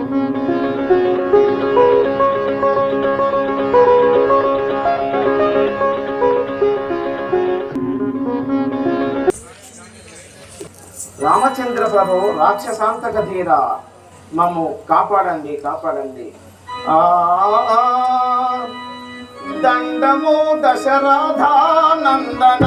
రామచంద్ర ప్రభు రాక్షసాంతక ధీర. మమ్ము కాపాడండి కాపాడండి. దండము దశరథానందన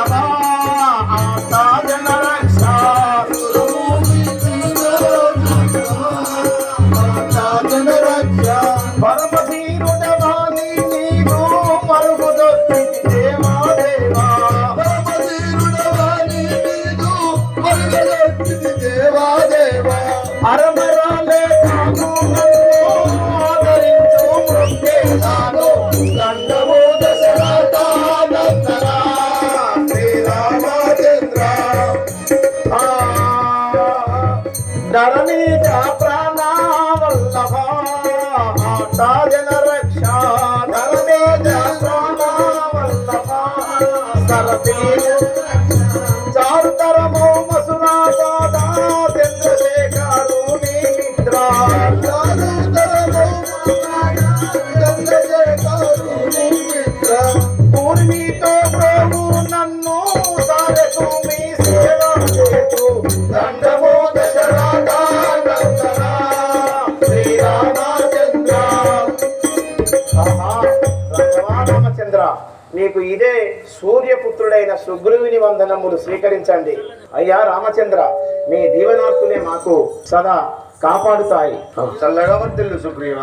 ధరణీజ ప్రాణవల్లభ ఆటాజన రక్ష ధరణీజ ప్రాణవల్లభ సరసీరు చారుతరమో ప్రభు నన్ను సారకు మీ సేవ చేతు మీకు ఇదే సూర్యపుత్రుడైన సుగ్రీవుని వందనములు స్వీకరించండి. అయ్యా రామచంద్ర మీ దీవనార్థులే మాకు సదా కాపాడుతాయి. చల్లగా వర్తిల్లు సుగ్రీవ.